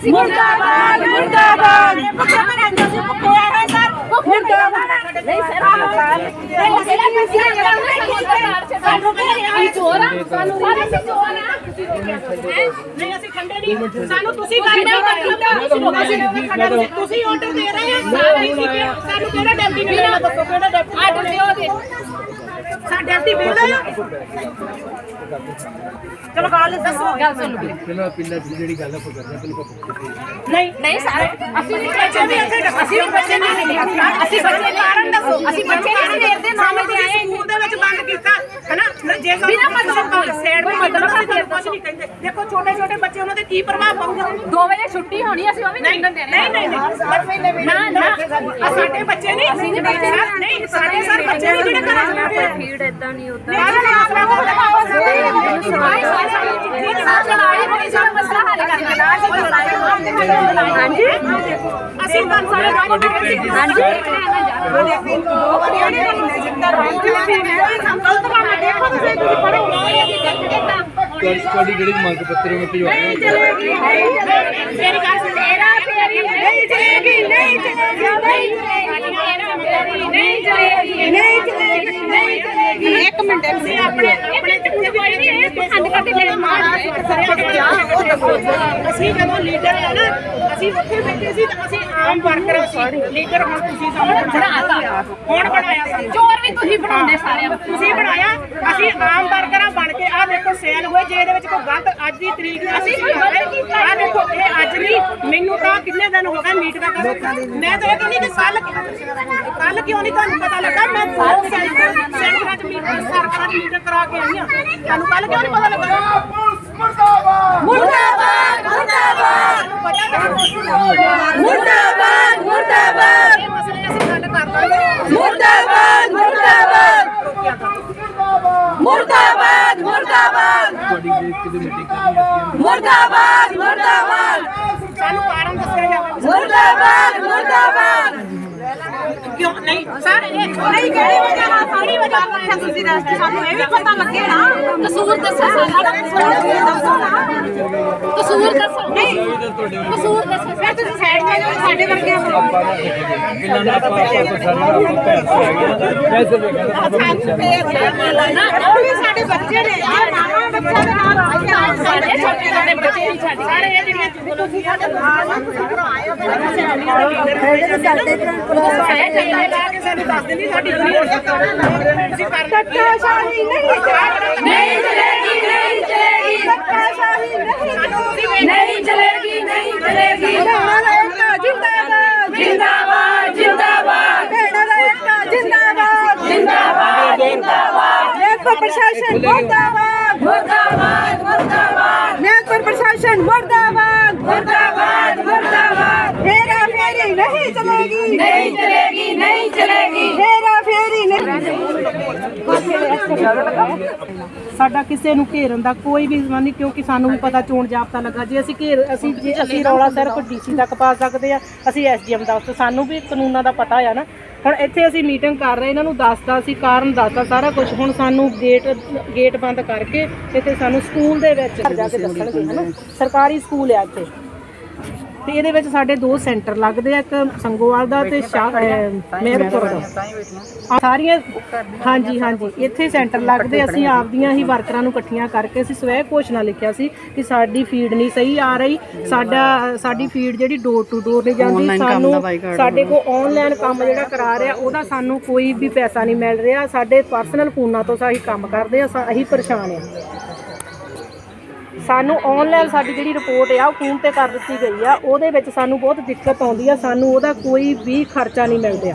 ਅਸੀਂ ਮੁਰਦਾਬਾਦ ਮੁਰਦਾਬਾਦ ਭੁੱਖੇ ਮਰਾਂਗੇ ਅਸੀਂ ਭੁੱਖੇ ਆਏ ਸਰ ਮੁਰਦਾਬਾਦ। ਨਹੀਂ ਸਰ ਨਹੀਂ ਜਿਹੜਾ ਪੈਸਾ ਜਿਹੜਾ ਉਹਨੇ ਸਰਕਾਰ ਚ ਸਾਨੂੰ ਅਸੀਂ ਚੋਰ ਆ ਸਾਨੂੰ ਸਾਰੇ ਅਸੀਂ ਚੋਰ ਆ ਨਹੀਂ ਅਸੀਂ ਖੰਡੇ ਨਹੀਂ ਸਾਨੂੰ ਤੁਸੀਂ ਗੱਲ ਨਹੀਂ ਕਰਦੇ ਤੁਸੀਂ ਆਰਡਰ ਦੇ ਰਹੇ ਅਸੀਂ ਸਾਨੂੰ ਕਿਹੜਾ ਡੈਪਟੀ ਦੇਣਾ ਦੱਸੋ ਕਿਹੜਾ ਡੈਪਟੀ ਆਰਡਰ ਦਿਓ ਡੈਪਟੀ ਮਿਲਦਾ ਆ ਚਲੋ ਗੱਲ ਦੱਸੋ ਗੱਲ ਸੁਣ ਲਓ ਚਲੋ ਪਿੰਡਾਂ ਦੀ ਜਿਹੜੀ ਗੱਲ ਆਪਾਂ ਕਰਦੇ ਹਾਂ ਬਿਲਕੁਲ ਨਹੀਂ ਨਹੀਂ ਸਾਰੇ ਅਸੀਂ ਵੀ ਬੱਚੇ ਵੀ ਅਸੀਂ ਵੀ ਬੱਚੇ ਨਹੀਂ ਅਸੀਂ ਬੱਚੇ ਕਾਰਨ ਦੱਸੋ ਅਸੀਂ ਬੱਚੇ ਨਹੀਂ ਸਵੇਰ ਦੇ ਨਾਮ ਤੇ ਆਏ ਸਕੂਲ ਦੇ ਵਿੱਚ ਬੰਦ ਕੀਤਾ ਹੈਨਾ ਜੇ ਬਿਨਾਂ ਮਤਲਬ ਤੋਂ। ਸੈਡ ਕੋਈ ਮਤਲਬ ਮਤਲਬ ਨਹੀਂ ਕੁਝ ਨਹੀਂ ਕਹਿੰਦੇ ਦੇਖੋ ਛੋਟੇ ਛੋਟੇ ਬੱਚੇ ਉਹਨਾਂ ਤੇ ਕੀ ਪ੍ਰਭਾਵ ਪਊਗਾ 2 ਵਜੇ ਛੁੱਟੀ ਹੋਣੀ ਅਸੀਂ ਉਹ ਵੀ ਨਹੀਂ ਦੇਣੇ ਨਹੀਂ ਨਹੀਂ ਨਹੀਂ ਨਾ ਨਾ ਆਹ ਸਾਡੇ ਬੱਚੇ ਨਹੀਂ ਅਸੀਂ ਨਹੀਂ ਬੱਚੇ ਨਹੀਂ। ਨਹੀਂ ਸਾਡੇ ਸਰ ਬੱਚੇ ਨਹੀਂ ਜਿਹੜੇ ਘਰਾਂ ਚ ਬੈਠੇ ਆ ਫੀਡ ਇਦਾਂ ਨਹੀਂ ਹੁੰਦਾ ਹਾਂਜੀ ਅਸੀਂ ਤਾਂ ਸਾਰੇ ਸੰਕਲਪ ਕਰਨਾ ਦੇਖੋ ਤੁਸੀਂ ਤੁਹਾਡੀ ਜਿਹੜੀ ਮੰਗ ਪੱਤਰ ਉਹ ਭਿਜਵਾ ਨਹੀਂ ਚਲੇਗੀ ਨਹੀਂ ਚਲੇਗੀ ਮੇਰੀ ਗੱਲ ਸੁਣ ਤੇਰਾ ਫੇਰੀ ਨਹੀਂ ਚਲੇਗੀ ਨਹੀਂ ਚਲੇਗੀ ਨਹੀਂ ਚਲੇਗੀ ਨਹੀਂ ਚਲੇਗੀ ਨਹੀਂ ਚਲੇਗੀ ਇੱਕ ਮਿੰਟ ਅਸੀਂ ਆਪਣੇ ਆਪਣੇ ਮਾਂ ਅਸੀਂ ਜਦੋਂ ਲੀਡਰ ਆ ਨਾ ਅਸੀਂ ਉੱਥੇ ਬੈਠੇ ਸੀ ਤਾਂ ਅਸੀਂ ਆਮ ਵਰਕਰ ਸੀ ਲੀਡਰ ਹੁਣ ਤੁਸੀਂ ਸਾਨੂੰ ਬਣਾਤਾ ਕੌਣ ਬਣਾਇਆ ਸਾਨੂੰ ਚੋਰ ਵੀ ਤੁਸੀਂ ਬਣਾਉਂਦੇ ਸਾਰਿਆਂ ਤੁਸੀਂ ਬਣਾਇਆ ਅਸੀਂ ਆਮ ਵਰਕਰਾਂ ਬਣ ਕੇ ਆਹ ਦੇਖੋ ਸੈਲ ਹੋਏ ਜੇ ਇਹਦੇ ਵਿੱਚ ਕੋਈ ਗਲਤ ਅੱਜ ਦੀ ਤਰੀਕ ਨੂੰ ਅਸੀਂ ਕੋਈ ਗਲਤ ਕੀਤਾ ਆਹ ਦੇਖੋ ਇਹ ਅੱਜ ਨਹੀਂ ਮੈਨੂੰ ਤਾਂ ਕਿੰਨੇ ਦਿਨ ਹੋ ਗਏ ਮੀਟ ਦਾ ਕਰ ਮੈਂ ਤਾਂ ਇਹ ਕਹਿੰਦੀ ਕਿ ਕੱਲ ਕੱਲ ਕਿਉਂ ਨਹੀਂ ਤੁਹਾਨੂੰ ਪਤਾ ਲੱਗਾ? ਮੈਂ ਬਹੁਤ ਸੈਂਟਰ ਸੈਂਟਰਾਂ ਚ ਮੀਟ ਸਰਕਾਰਾਂ ਮੀਟ ਕਰਾ ਕੇ ਆਈ ਹਾਂ। ਤੁਹਾਨੂੰ ਕੱਲ ਕਿਉਂ ਨਹੀਂ ਪਤਾ ਲੱਗਾ? ਮੁਰਦਾਬਾਦ! ਮੁਰਦਾਬਾਦ! ਤੁਹਾਨੂੰ ਪਤਾ ਲੱਗਾ ਮੁਰਦਾਬਾਦ ਮੁਰਦਾਬਾਦ ਇਹ ਮਸਲੇ ਅਸੀਂ ਗੱਲ ਕਰ ਲਾਂਗੇ ਮੁਰਦਾਬਾਦ ਮੁਰਦਾਬਾਦ ਰੋਕਿਆ ਕਰ ਮੁਰਦਾਬਾਦ ਮੁਰਦਾਬਾਦ ਤੁਹਾਡੀ ਜਿਹੜੀ ਕਿਤੇ ਮੀਟਿੰਗ ਕਰਨੀ ਹੈ। ਮੁਰਦਾਬਾਦ ਮੁਰਦਾਬਾਦ। ਸਾਨੂੰ ਕਾਰਨ ਦੱਸਿਆ ਜਾਵੇ। ਮੁਰਦਾਬਾਦ ਮੁਰਦਾਬਾਦ। ਕਿਉਂ? ਨਹੀਂ ਸਰ ਇਹ ਨਹੀਂ ਕਿਹੜੀ ਵਜ੍ਹਾ ਨਾਲ ਕਿਹੜੀ ਵਜ੍ਹਾ ਨਾਲ ਰੱਖਿਆ ਤੁਸੀਂ ਰਸਤੇ ਸਾਨੂੰ ਇਹ ਵੀ ਪਤਾ ਲੱਗੇ ਨਾ ਕਸੂਰ ਦੱਸੋ ਸਾਡਾ ਕਸੂਰ ਦੱਸੋ ਨਾ ਕਸੂਰ ਦੱਸੋ ਨਹੀਂ ਕਸੂਰ ਦੱਸੋ ਫਿਰ ਤੁਸੀਂ ਸਾਈਡ ਤੇ ਜਾਓ ਸਾਡੇ ਵਰਗੇ ਇਹਨਾਂ ਦਾ ਆਪਾਂ ਆਪਾਂ ਸਾਰੇ ਨਾਲ ਭੈਣ ਭਰਾ ਹੈਗੇ ਆ ਵੈਸੇ ਵੀ ਕਹਿੰਦਾ ਨਾ ਉਹ ਵੀ ਸਾਡੇ ਬੱਚੇ ਨੇ ਇਹ ਮਾਮਾ ਬੱਚਾ ਦੇ ਨਾਲ ਸਾਡੇ ਛੋਟੇ ਛੋਟੇ ਬੱਚੇ ਨਹੀਂ ਛੱਡ ਸਾਰੇ ਇਹ ਜਿਹੜੀਆਂ ਤੁਸੀਂ ਸਾਡੇ ਸਾਨੂੰ ਦੱਸ ਦਿੰਦੀ ਸਾਡੀ ਦੁਨੀਆ ਤੁਸੀਂ ਕਰ ਧੱਕਾਸ਼ਾਹੀ ਨਹੀਂ ਨਹੀਂ ਚਲੇਗੀ ਨਹੀਂ ਚਲੇਗੀ ਧੱਕਾਸ਼ਾਹੀ ਨਹੀਂ ਨਹੀਂ ਚਲੇਗੀ ਨਹੀਂ ਚਲੇਗੀ ਜਿੰਦਾਬਾਦ ਜਿੰਦਾਬਾਦ ਜਿੰਦਾਬਾਦ ਭੈਣਾਂ ਦਾ ਏਕਤਾ ਜਿੰਦਾਬਾਦ ਜਿੰਦਾਬਾਦ ਜਿੰਦਾਬਾਦ ਦੇਖੋ ਪ੍ਰਸ਼ਾਸਨ ਮੁਰਦਾਬਾਦ ਮੁਰਦਾਬਾਦ ਮੁਰਦਾਬਾਦ ਦੇਖੋ ਪ੍ਰਸ਼ਾਸਨ ਮੁਰਦਾਬਾਦ ਮੁਰਦਾਬਾਦ ਮੁਰਦਾਬਾਦ ਫੇਰਾ ਫੇਰੀ ਨਹੀਂ ਚਲੇਗੀ ਨਹੀਂ ਚਲੇਗੀ ਨਹੀਂ ਚਲੇਗੀ ਫੇਰਾ ਫੇਰੀ ਨਹੀਂ ਸਾਡਾ ਕਿਸੇ ਨੂੰ ਘੇਰਨ ਦਾ ਕੋਈ ਵੀ ਜ਼ਮਾਨ ਨਹੀਂ, ਕਿਉਂਕਿ ਸਾਨੂੰ ਵੀ ਪਤਾ ਚੋਣ ਜਾਬਤਾ ਲੱਗਾ। ਜੇ ਅਸੀਂ ਘੇਰ, ਅਸੀਂ ਜੇ ਅਸੀਂ ਰੌਲਾ ਸਿਰਫ ਡੀਸੀ ਤੱਕ ਪਾ ਸਕਦੇ ਆ, ਅਸੀਂ ਐਸਡੀਐਮ ਦਾ ਉੱਤੇ ਸਾਨੂੰ ਵੀ ਕਾਨੂੰਨਾਂ ਦਾ ਪਤਾ ਆ ਨਾ। ਹੁਣ ਇੱਥੇ ਅਸੀਂ ਮੀਟਿੰਗ ਕਰ ਰਹੇ, ਇਹਨਾਂ ਨੂੰ ਦੱਸਦਾ ਸੀ ਕਾਰਨ ਦੱਸਦਾ, ਸਾਰਾ ਕੁਝ ਹੁਣ ਸਾਨੂੰ ਗੇਟ ਗੇਟ ਬੰਦ ਕਰਕੇ ਇੱਥੇ ਸਾਨੂੰ ਸਕੂਲ ਦੇ ਵਿੱਚ ਜਾ ਕੇ ਦੱਸਣਗੇ, ਹਨਾ? ਸਰਕਾਰੀ ਸਕੂਲ ਆ ਇੱਥੇ। ਤੇ ਇਹਦੇ ਵਿੱਚ ਸਾਡੇ ਦੋ ਸੈਂਟਰ ਲੱਗਦੇ ਆ ਇੱਕ ਸੰਗੋਵਾਲ ਦਾ ਤੇ ਮੇਰਪੁਰ ਦਾ। ਸਾਰੀਆਂ ਹਾਂਜੀ ਹਾਂਜੀ ਇੱਥੇ ਸੈਂਟਰ ਲੱਗਦੇ ਅਸੀਂ ਆਪਦੀਆਂ ਹੀ ਵਰਕਰਾਂ ਨੂੰ ਇਕੱਠੀਆਂ ਕਰਕੇ ਅਸੀਂ ਸਵੈ ਘੋਸ਼ਣਾ ਲਿਖਿਆ ਸੀ ਕਿ ਸਾਡੀ ਫੀਡ ਨਹੀਂ ਸਹੀ ਆ ਰਹੀ। ਸਾਡਾ ਸਾਡੀ ਫੀਡ ਜਿਹੜੀ ਡੋਰ ਟੂ ਡੋਰ ਨਹੀਂ ਜਾਂਦੀ। ਸਾਨੂੰ ਸਾਡੇ ਕੋਲ ਆਨਲਾਈਨ ਕੰਮ ਜਿਹੜਾ ਕਰਾ ਰਿਹਾ ਉਹਦਾ ਸਾਨੂੰ ਕੋਈ ਵੀ ਪੈਸਾ ਨਹੀਂ ਮਿਲ ਰਿਹਾ। ਸਾਡੇ ਪਰਸਨਲ ਫੋਨਾਂ ਤੋਂ ਅਸੀਂ ਕੰਮ ਕਰਦੇ ਆ ਅਸੀਂ ਪਰੇਸ਼ਾਨ ਆ। ਸਾਨੂੰ ਆਨਲਾਈਨ ਸਾਡੀ ਜਿਹੜੀ ਰਿਪੋਰਟ ਆ, ਉਹ ਫੋਨ ਤੇ ਕਰ ਦਿੱਤੀ ਗਈ ਆ। ਉਹਦੇ ਵਿੱਚ ਸਾਨੂੰ ਬਹੁਤ ਦਿੱਕਤ ਆਉਂਦੀ ਆ, ਸਾਨੂੰ ਉਹਦਾ ਕੋਈ ਵੀ ਖਰਚਾ ਨਹੀਂ ਮਿਲਦਾ।